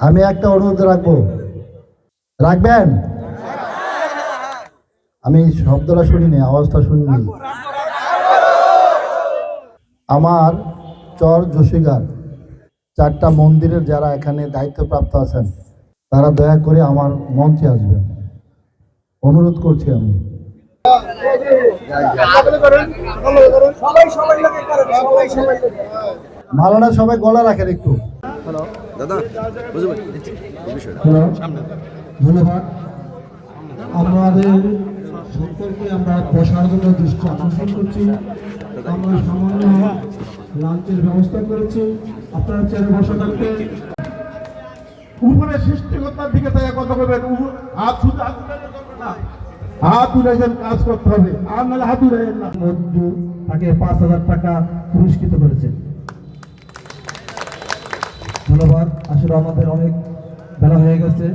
আমি একটা অনুরোধ রাখব। রাখবেন? আমি শব্দটা শুনিনি, আওয়াজটা শুনিনি। আমার চর যোশীগার চারটা মন্দিরের যারা এখানে দায়িত্বপ্রাপ্ত আছেন, তারা দয়া করে আমার মঞ্চে আসবেন। অনুরোধ করছি আমি। মালানা সবাই গলা রাখেন একটু। দাদা বুঝতে পারি বিষয়টা। হ্যালো। ধন্যবাদ। আমাদের সকলকে আমরা বসার জন্য দৃষ্টি আকর্ষণ করছি। আমরা সামান্য লাঞ্চের ব্যবস্থা করেছি। আপনারা চেয়ারে বসে থাকতে উপরে সৃষ্টিকর্তার দিকে তাই কথা বলবেন। হাত শুধু হাত না। হাত উঠাইছেন কাজ করতে হবে। আর নাহলে হাত উঠাইন না। মঞ্জু তাকে পাঁচ হাজার টাকা পুরস্কৃত করেছে ধন্যবাদ। আসলে আমাদের অনেক বেলা হয়ে গেছে।